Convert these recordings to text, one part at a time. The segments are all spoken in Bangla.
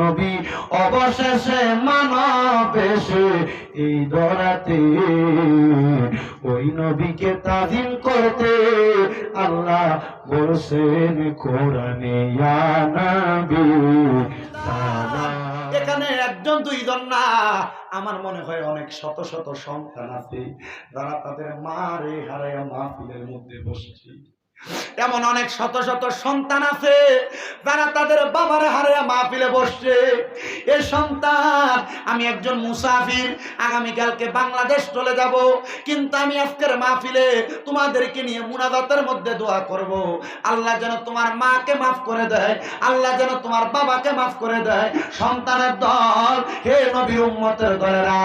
নবী অবশেষে মানব এসে এই দরাতে ওই নবীকে তাজিম করতে আল্লাহ বলছেন, কোরআনে এখানে একজন দুইজন না, আমার মনে হয় অনেক শত শত সন্তান আছে, যারা তাদের মা রে হারায় মাহফিলের মধ্যে বসেছে। এমন অনেক শত শত সন্তান আছে যারা তাদের বাবার হারায় মাহফিলে বসছে। এ সন্তান, আমি একজন মুসাফির, আগামীকালকে বাংলাদেশ চলে যাব। কিন্তু আমি আজকের মাহফিলে তোমাদেরকে নিয়ে মুনাজাতের মধ্যে দোয়া করব। আল্লাহ যেন তোমার মাকে মাফ করে দেয়, আল্লাহ যেন তোমার বাবাকে মাফ করে দেয়। সন্তানের দল, হে নবীর উম্মতের দলেরা,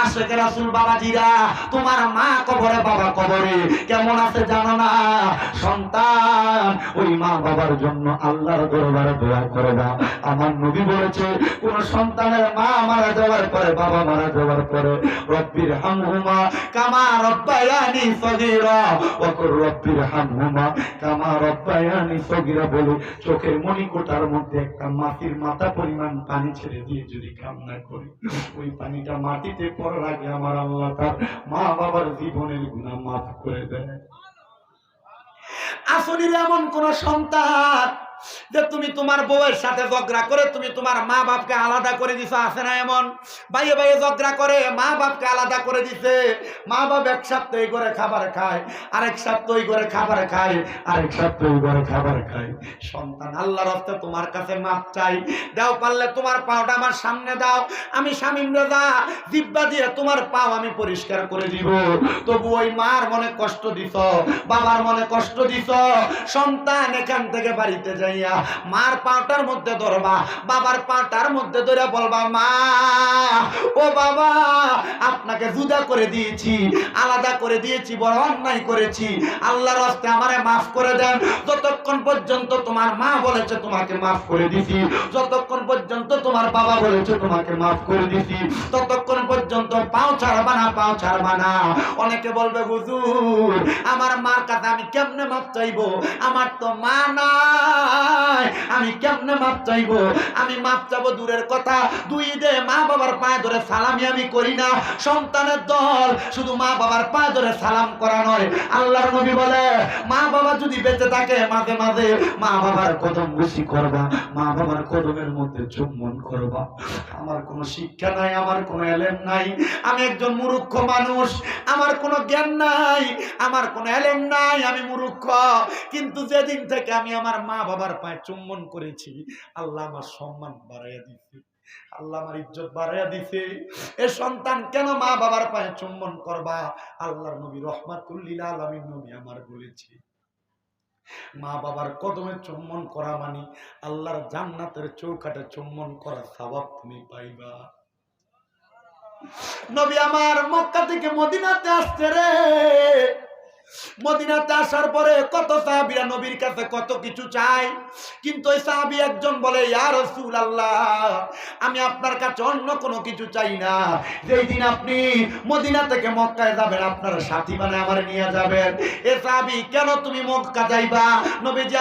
আশেখ রাসুল বাবাজিরা, তোমার মা কবরে, বাবা কবরে, কেমন আছে জানো না? সন্তান। ওই মা বাবার জন্য আল্লাহর দরবারে দোয়া করে না আমার নবী বলেছে, কোন সন্তানের মা মারা যাওয়ার পরে, বাবা মারা যাওয়ার পরে, রব্বির হামহুমা কামা রব্বায়ানি সগীরা। ওয়াকুর রব্বির হামহুমা কামা রব্বায়ানি সগীরা বলে, চোখের মণিকোটার মধ্যে একটা মাটির মাথা পরিমাণ পানি ছেড়ে দিয়ে যদি কামনা করি, ওই পানিটা মাটিতে পড়ার আগে আমার আল্লাহ তার মা বাবার জীবনের গুণা মাফ করে দেয়। আসনির এমন কোন সন্তান যে তুমি তোমার বউয়ের সাথে ঝগড়া করে তুমি তোমার মা বাপকে আলাদা করে দিছো, আছে না এমন? বাইয়ে বাইয়ে ঝগড়া করে, মা বাপকে আলাদা করে দিছে। মা বাপ এক সপ্তাহ করে খাবার খায়, আরেক সপ্তাহ করে খাবার খায়, আরেক সপ্তাহ করে খাবার খায়। সন্তান আল্লাহর হস্তে তোমার কাছে মাপ চাই। দাও পারলে তোমার পাওটা আমার সামনে দাও। আমি স্বামী রেজা দিব্যা দিয়ে তোমার পাও আমি পরিষ্কার করে দিব। তবু ওই মার মনে কষ্ট দিছ, বাবার মনে কষ্ট দিছ। সন্তান এখান থেকে বাড়িতে যাইয়া মার পাটার মধ্যে ধরবা, বাবার পাটার মধ্যে ধরে বলবা, মা, ও বাবা, আপনাকে জুদা করে দিয়েছি, আলাদা করে দিয়েছি, বড় অন্যায় করেছি। আল্লাহর হস্তে আমারে মাফ করে দেন। যতক্ষণ পর্যন্ত তোমার মা বলেছে তোমাকে মাফ করে দিছি, যতক্ষণ পর্যন্ত তোমার বাবা বলেছে তোমাকে মাফ করে দিছি, ততক্ষণ পর্যন্ত পাও ছাড়বা না, পাও ছাড়বা না। অনেকে বলবে, হুজুর, আমার মার কাছে আমি কেমনে মাফ চাইব? আমার তো মা নাই আমি কেমনে মাপ চাইব? আমি মাপ চাবো দূরের কথা। দুই দে মা বাবার পায়ে ধরে সালামি আমি করি না। সন্তানের দল শুধু মা বাবার পায়ে ধরে সালাম করা নয়। আল্লাহর নবী বলে, মা বাবা যদি বেঁচে থাকে, মাঝে মাঝে মা বাবার কদম করবা। মা বাবার কদমের মধ্যে চুম্বন করবা। আমার কোনো শিক্ষা নাই, আমার কোনো এলেম নাই। আমি একজন মূর্খ মানুষ, আমার কোনো জ্ঞান নাই, আমার কোনো এলেম নাই, আমি মূর্খ। কিন্তু যেদিন থেকে আমি আমার মা বাবার পায়ে চুম্বন করেছি। আল্লাহ আমার সম্মান বাড়াইয়া দিছে। আল্লাহ আমার ইজ্জত বাড়াইয়া দিছে। এ সন্তান কেন মা বাবার পায়ে চুম্বন করবা? আল্লাহর নবী রহমাতুল্লিল আলমিন নবী আমার বলেছে। মা বাবার কদমে চুম্বন করা মানে আল্লাহর জান্নাতের চৌকাটে চুম্বন করা স্বভাব তুমি পাইবা। নবী আমার মক্কা থেকে মদিনাতে আসছে রে। মদিনাতে আসার পরে কত সাহাবিরা নবীর কাছে কত কিছু চাই কিন্তু ওই সাহাবি একজন বলে, ইয়া রসুল আল্লাহ আমি আপনার কাছে অন্য কোনো কিছু চাই না। যেই দিন আপনি মদিনা থেকে মক্কায় যাবেন, আপনার সাথী মানে আমার নিয়ে যাবেন। এ সাহাবি, কেন তুমি মক্কা যাইবা?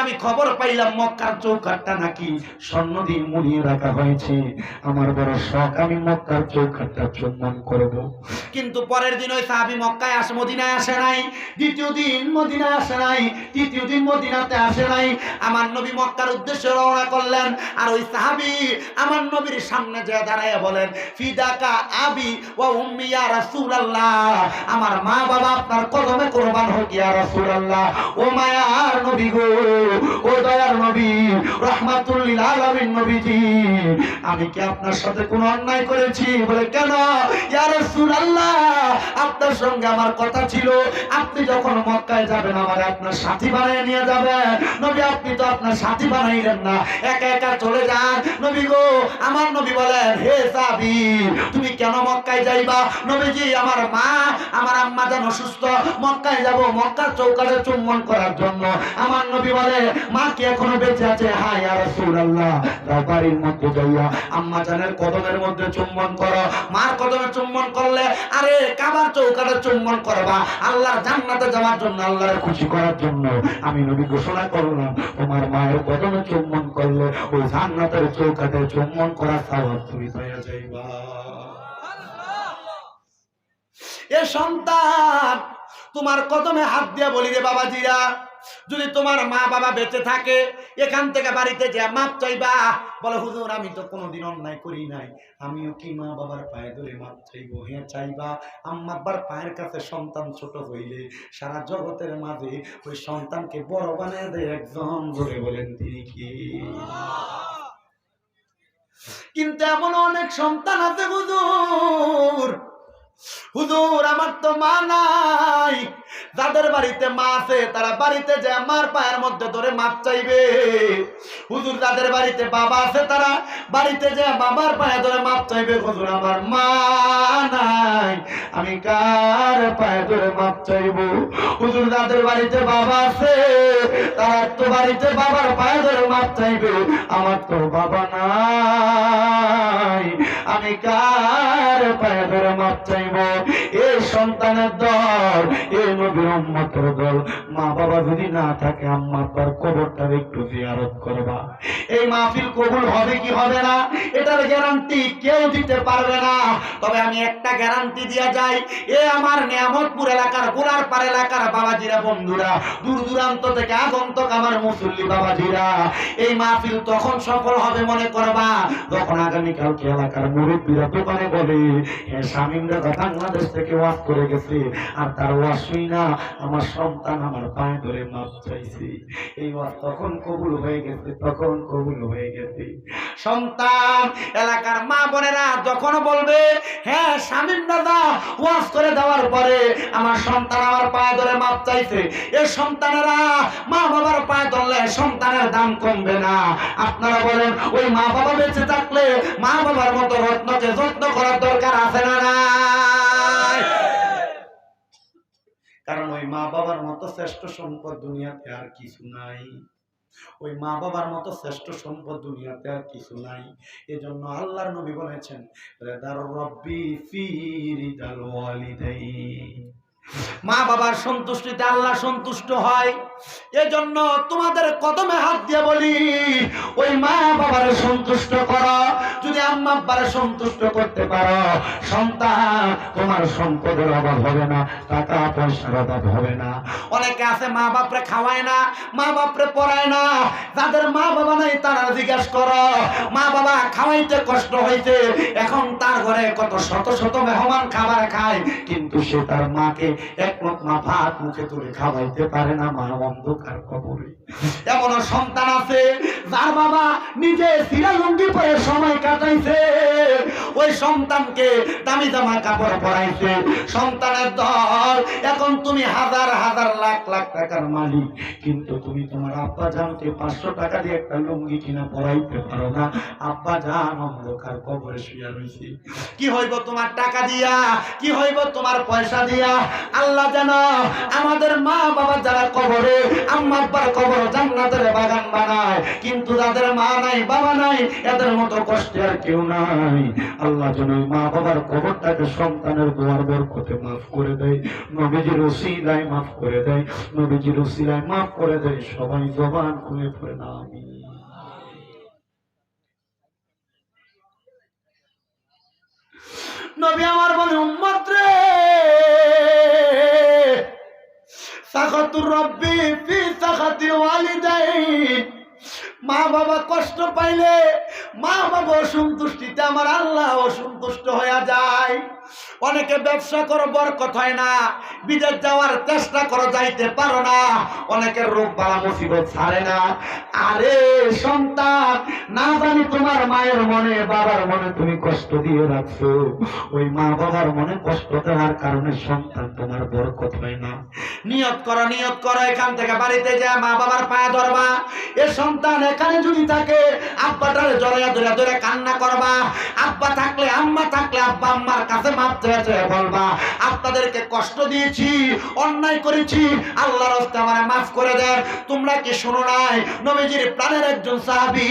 আমি খবর পাইলাম, মক্কার চৌকাটটা নাকি স্বর্ণ দিয়ে মুড়িয়ে রাখা হয়েছে। আমার বড় শখ, আমি মক্কার চৌকাটটা চুম্বন করব। কিন্তু পরের দিন ওই সাহাবি মক্কায় আসে, মদিনায় আসে নাই। দ্বিতীয় দিন মদিনায় আসে নাই, তৃতীয় দিন মদিনাতে আসে নাই। আমার নবী মক্কার উদ্দেশ্যে রওনা করলেন আর ওই সাহাবি আমার নবীর সামনে যে দাঁড়ায় বলেন, ফিদাকা আবি ও উম্মি ইয়া রাসূলুল্লাহ। আমার মা বাবা আপনার কদমে কোরবান হোক ইয়া রাসূলুল্লাহ। ও মায়ার নবী গো, ও দয়ার নবী, রহমাতুল লিল আলামিন নবীজি, আমি কি আপনার সাথে কোনো অন্যায় করেছি? বলে, কেন? ইয়া রাসূলুল্লাহ, আপনার সঙ্গে আমার কথা ছিল। আপনি যখন মক্কায় যাবেন, আমার আপনার সাথী বানিয়ে নিয়ে যাবেন। নবী, আপনি তো আপনার সাথী বানাইলেন না। একা একা চলে যান। নবী গো, আমার নবী বলেন, হে সাবি তুমি কেন মক্কায় যাইবা? নবীজি, আমার মা, আমার আম্মা যেন অসুস্থ মক্কায় যাব মক্কার চৌকাটে চুম্বন করার জন্য। আমার নবী বলে, মা কি এখনও বেঁচে আছে? হ্যাঁ ইয়া রাসূলুল্লাহ তার বাড়ির মধ্যে যাইয়া আম্মা জানের কদমের মধ্যে চুম্বন করো। মার কদমে চুম্বন করলে, আরে কাবার চৌকাটা চুম্বন করবা। আল্লাহর জান্নাতে যাওয়ার জন্য, আল্লাহর খুশি করার জন্য আমি নবী ঘোষণা করলাম, তোমার মায়ের কদমে চুম্বন করলে, ওই জান্নাতের চৌকাতে চুম্বন করার স্বভাব তুমি এ সন্তান, তোমার কদমে হাত দিয়া বলি রে বাবাজিরা যদি তোমার মা বাবা বেঁচে থাকে, এখান থেকে বাড়িতে যে মাপ চাইবা। বলে, হুজুর, আমি তো কোনোদিন অন্যায় করি নাই। আমিও কি মা বাবার পায়ে ধরে মাপ চাইব? হ্যাঁ চাইবা? আম্মা আব্বার পায়ের কাছে সন্তান ছোট হইলে সারা জগতের মাঝে ওই সন্তানকে বড় বানিয়ে দেয় একজন। ধরে বলেন তিনি কি? কিন্তু এমন অনেক সন্তান আছে, হুজুর। হুজুর, আমার তো মা নাই। যাদের বাড়িতে মা আছে, তারা বাড়িতে যে আমার পায়ের মধ্যে ধরে মাপ চাইবে। হুজুর, যাদের বাড়িতে বাবা আছে, তারা বাড়িতে যে বাবার পায়ে ধরে মাপ চাইবে। হুজুর, আমার মা নাই, আমি কার পায়ে ধরে মাপ চাইব? হুজুর, যাদের বাড়িতে বাবা আছে, তারা তো বাড়িতে বাবার পায়ে ধরে মাপ চাইবে। আমার তো বাবা নাই। আমি কার পায়ে ধরে মাপ চাইব? এই সন্তানের দল এই নবীর উম্মতের দল। মা বাবা যদি না থাকে, আম্মা আব্বার কবরটা একটু জিয়ারত করবা। এই মাহফিল কবুল হবে কি হবে না? এটার গ্যারান্টি কেউ দিতে পারবে না। তবে আমি একটা গ্যারান্টি দিয়া যাই, এ আমার নিয়ামতপুর এলাকার গোলার পার এলাকার বাবাজিরা, বন্ধুরা, দূর দূরান্ত থেকে আগন্তক আমার মুসল্লি বাবাজিরা, এই মাহফিল তখন সফল হবে মনে করবা। যখন আগামীকালকে এলাকার মুরব্বীরা বলে হ্যাঁ স্বামীরা বাংলাদেশ থেকে করে গেছে, আর তার না, আমার সন্তান আমার পায়ে ধরে মাপ চাইছে। এই তখন কবুল হয়ে গেছে, তখন কবুল হয়ে গেছে। সন্তান, এলাকার মা বোনেরা যখন বলবে হ্যাঁ স্বামীর দাদা ওয়াজ করে দেওয়ার পরে আমার সন্তান আমার পায়ে ধরে মাপ চাইছে। এ সন্তানেরা মা বাবার পায়ে ধরলে সন্তানের দাম কমবে না। আপনারা বলেন, ওই মা বাবা বেঁচে থাকলে মা বাবার মতো রত্নকে যত্ন করার দরকার আছে না কারণ ওই মা বাবার মতো শ্রেষ্ঠ সম্পদ দুনিয়াতে আর কিছু নাই। ওই মা বাবার মতো শ্রেষ্ঠ সম্পদ দুনিয়াতে আর কিছু নাই। এজন্য আল্লাহর নবী বলেছেন রেদার রব্বি ফি রিদাল মা বাবার সন্তুষ্টিতে আল্লাহ সন্তুষ্ট হয়। এজন্য তোমাদের কদমে হাত দিয়ে বলি, ওই মা বাবার সন্তুষ্ট করো। আব্বারে সন্তুষ্ট করতে পারো। সন্তান, তোমার সম্পদের অভাব হবে না, টাকা পয়সার অভাব হবে না। অনেকে আছে, মা বাপরে খাওয়ায় না, মা বাপরে পড়ায় না। যাদের মা বাবা নাই, তারা জিজ্ঞাসা করো, মা বাবা, খাওয়াইতে কষ্ট হইছে, এখন তার ঘরে কত শত শত মেহমান খাবার খায়। কিন্তু সে তার মাকে এক মা ভাত মুখে তুলে খাওয়াইতে পারে না মা অন্ধকার কবরে। এমন সন্তান আছে যার বাবা নিজে সিরা লুঙ্গি পরে সময় কাটাইছে, ওই সন্তানকে দামি জামা কাপড় পরাইছে। সন্তানের দল, এখন তুমি হাজার হাজার লাখ লাখ টাকার মালিক, কিন্তু তুমি তোমার আব্বা জানকে পাঁচশো টাকা দিয়ে একটা লুঙ্গি কিনা পরাইতে পারো না। আব্বা জান অন্ধকার কবরে শুয়ে রয়েছে কি হইব তোমার টাকা দিয়া? কি হইব তোমার পয়সা দিয়া? আল্লাহ যেন আমাদের মা বাবা যারা কবরে আম্মা আব্বার কবর জান্নাতের বাগান বানায় কিন্তু যাদের মা নাই, বাবা নাই, এদের মতো কষ্টে আর কেউ নাই। আল্লাহ যেন মা বাবার কবরটাকে সন্তানের দোয়ার বরকতে মাফ করে দেয়, নবীজির ওসিলায় মাফ করে দেয়, নবীজির ওসিলায় মাফ করে দেয়, সবাই জবান খুলে পড়ে না আমি নবী আমার বলে, উম্মত রে সাখাতুর রব্বি ফি সাখাতি ওয়ালিদাইন। মা বাবা কষ্ট পাইলে মা বাবা অসন্তুষ্টিতে আমার আল্লাহ অসন্তুষ্ট হয়ে যায়। অনেকে ব্যবসা করো বরকত হয় না, বিদেশ যাওয়ার চেষ্টা করো যাইতে পারো না, অনেকের রোগ বালা মুসিবত ছাড়ে না। আরে সন্তান, না জানি তোমার মায়ের মনে, বাবার মনে তুমি কষ্ট দিয়ে রাখছো। ওই মা বাবার মনে কষ্ট দেওয়ার কারণে সন্তান তোমার বরকত হয় না। নিয়ত করো নিয়ত করো, এখান থেকে বাড়িতে যা মা বাবার পায়ে ধরবা। এ সন্তান এখানে যদি থাকে আব্বাটারে জড়াই পায়া ধরে ধরে কান্না করবা। আব্বা থাকলে আম্মা, থাকলে আব্বা, আম্মার কাছে মাপ চেয়ে চেয়ে বলবা, আপনাদেরকে কষ্ট দিয়েছি, অন্যায় করেছি, আল্লাহর রাস্তে আমার মাফ করে দেন। তোমরা কি শোনো নাই? নবীজির প্রাণের একজন সাহাবী,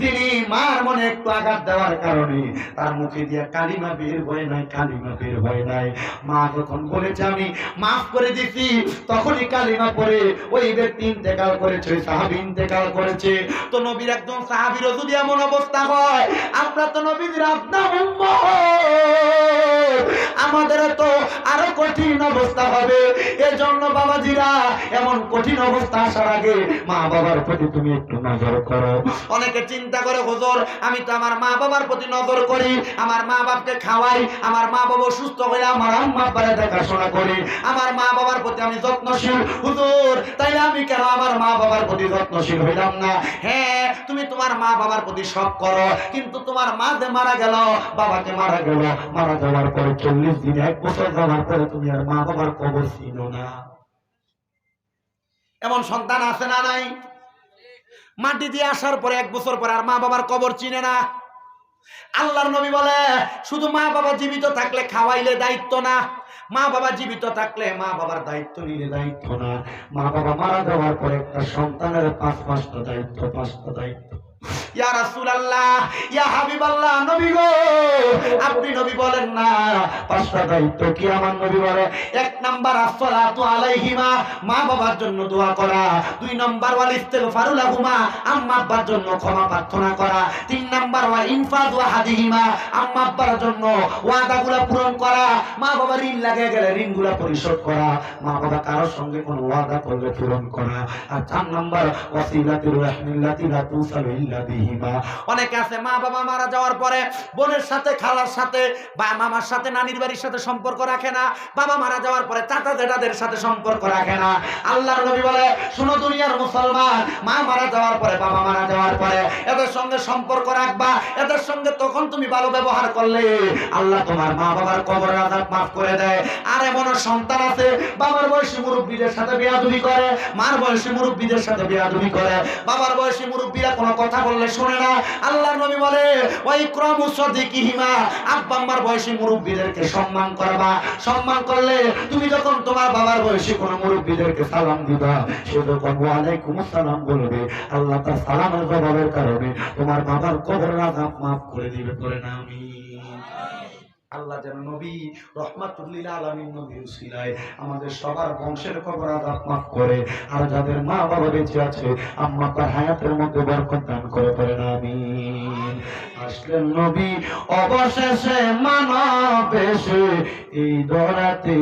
যিনি মার মনে একটু আঘাত দেওয়ার কারণে তার মুখে দিয়ে কালিমা বের হয় নাই, কালিমা বের হয় নাই। মা যখন বলেছে, আমি মাফ করে দিছি, তখনই কালিমা পড়ে ওই ব্যক্তি ইন্তেকাল করেছে সাহাবী ইন্তেকাল করেছে। তো নবীর একজন সাহাবীরও যদি এমন অবস্থা হয়, আমরা তো আপনার আমাদের তো আরও কঠিন অবস্থা হবে। এজন্য বাবাজিরা, এমন কঠিন অবস্থা আসার আগে মা বাবার প্রতি তুমি একটু নজর করো। অনেকে চিন্তা করে, হুজুর, আমি তো আমার মা বাবার প্রতি নজর করি, আমার মা বাপকে খাওয়াই, আমার মা বাবা সুস্থ হয়ে আমার আম্মা আব্বারে দেখাশোনা করি, আমার মা বাবার প্রতি আমি যত্নশীল। হুজুর, তাইলে আমি কেন আমার মা বাবার প্রতি যত্নশীল হইলাম না? হ্যাঁ তুমি তোমার মা বাবার প্রতি সব করো। কিন্তু তোমার মা যে মারা গেল, বাবাকে মারা গেল। মারা যাওয়ার পরে চল্লিশ দিন, এক বছর যাওয়ার পরে তুমি আর মা বাবার কবর ছিল না। এমন সন্তান আছে না নাই? মাটি দিয়ে আসার পরে এক বছর পরে আর মা বাবার কবর চিনে না। আল্লাহর নবী বলে, শুধু মা বাবা জীবিত থাকলে খাওয়াইলে দায়িত্ব না। মা বাবা জীবিত থাকলে মা বাবার দায়িত্ব নিলে দায়িত্ব না। মা বাবা মারা যাওয়ার পরে একটা সন্তানের পাঁচ পাঁচটা দায়িত্ব পাঁচটা দায়িত্ব। ইয়া ইয়া নবী গো। আপনি নবী বলেন না, পাঁচটা দায়িত্ব কি আমার নবী বলে? এক নাম্বার আলাইহিমা, মা বাবার জন্য দোয়া করা। দুই নাম্বার, ওয়াল আম্মা আব্বার জন্য ক্ষমা প্রার্থনা করা। তিন নাম্বার হাদিহিমা, আম্মা আব্বার জন্য পূরণ করা। মা বাবা ঋণ লাগে গেলে ঋণগুলা পরিশোধ করা। মা বাবা কারোর সঙ্গে কোনো ওয়াদা করলে পূরণ করা। আর চার নাম্বার, ওয়াসিলাতুর রাহমিল্লাতি লা তুসালু ইল্লা অনেকে আছে, মা বাবা মারা যাওয়ার পরে বোনের সাথে, খালার সাথে বা মামার সাথে, নানির বাড়ির সাথে সম্পর্ক রাখে না। বাবা মারা যাওয়ার পরে চাচা জেঠাদের সাথে সম্পর্ক রাখে না। আল্লাহর নবী বলে, শুনো দুনিয়ার মুসলমান, মা মারা যাওয়ার পরে, বাবা মারা যাওয়ার পরে এদের সঙ্গে সম্পর্ক রাখবা, এদের সঙ্গে তখন তুমি ভালো ব্যবহার করলে। আল্লাহ তোমার মা বাবার কবর আজাব মাফ করে দেয়। আর এমনও সন্তান আছে, বাবার বয়সী মুরব্বীদের সাথে বেয়াদবি করে, মার বয়সী মুরব্বীদের সাথে বেয়াদবি করে। বাবার বয়সী মুরব্বীরা কোনো কথা বললে শোনে না আল্লাহ নবী বলে ওই ক্রম সদিকিহিমা আব্বা আম্মার বয়সী মুরব্বীদেরকে সম্মান করবা। সম্মান করলে তুমি যখন তোমার বাবার বয়সী কোনো মুরব্বীদেরকে সালাম দিবা, সে যখন ওয়ালাইকুম আসসালাম বলবে, আল্লাহ তার সালামের জবাবের কারণে তোমার বাবার কবর আজাব মাফ করে দিবে করে না আমি। আল্লাহ যেন নবী, রহমাতুল্লিল আলমীর নবীর উসিলায় আমাদের সবার বংশের খবর আদাত করে, আর যাদের মা বাবা বেঁচে আছে, আম্মা তার হায়াতের মধ্যে বরকত দান করে পড়েন আমি আসলেন নবী, অবশেষে মানব এসে এই দরাতে